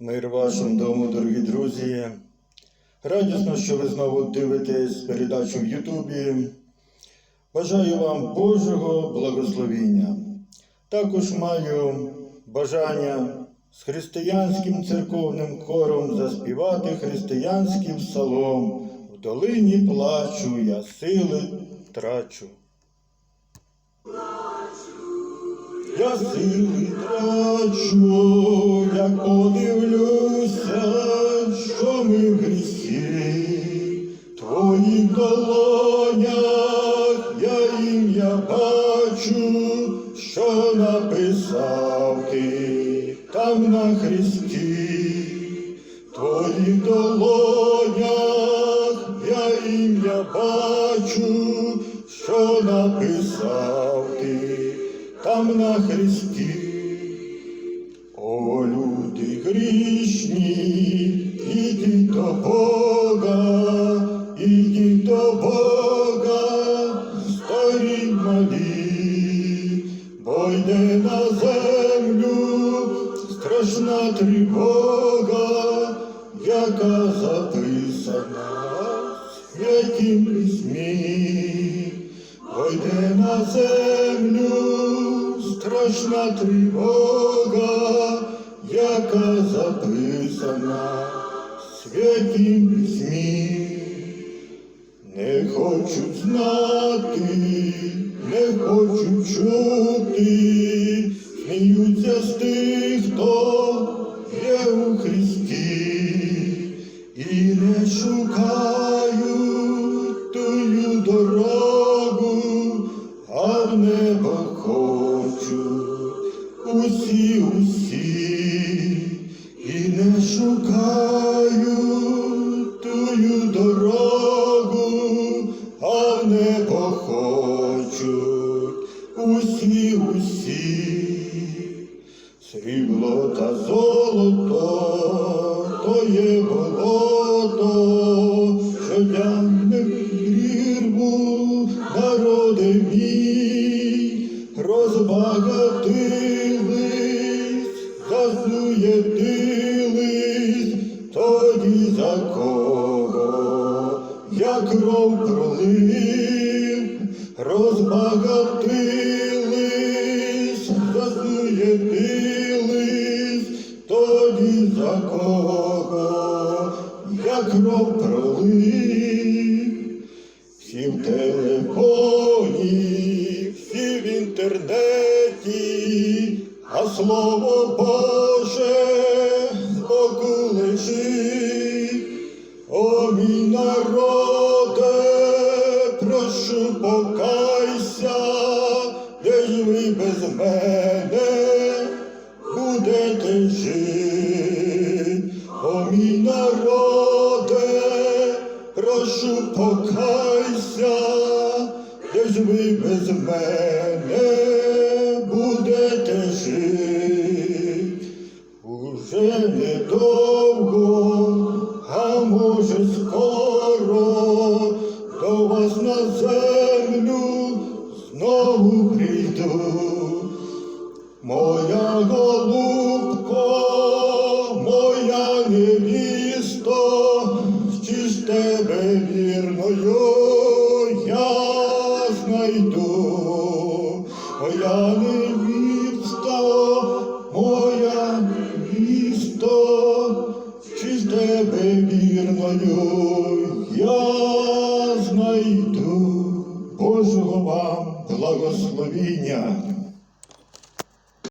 Мир вашому дому, дорогі друзі. Радісно, що ви знову дивитесь передачу в Ютубі. Бажаю вам Божого благословіння. Також маю бажання з християнським церковним хором заспівати християнський псалом. В долині плачу, я сили трачу. Я сили трачу, як подивлюся, що ми в грісі, твоїх долонях я ім'я бачу, що написав ти там на хресті, твоїх долонях я ім'я бачу, там на хресті. О, люди грішні, ідіть до Бога, ідіть до Бога, старі малі, бо йде на землю страшна тривога, яка записана в святім письмі. Пойде на землю страшна тривога, яка записана в святім письмі. Не хочуть знати, не хочуть чути, сміються з тих, хто є у Христі, і не шукають усі, і не шукають тую дорогу, а в небо хочуть усі, усі. Срібло та золото, то є болото, що тягне прірву народи мій, розбагатились, засуєтились, тоді за кого я кров пролив, розбагатились, засуєтились, тоді за кого я кров пролив. Всі в телефоні, всі в інтернеті, а слово Боже лежить. О, мій народе, прошу покайся, де ж ви без мене будете жити. О, мій народе, прошу покайся, де ж ви без мене може скоро до вас на землю знову прийду. Моя голубко, моя невісто, чи ж тебе вірною я знайду. Знайду. Божого вам благословіння.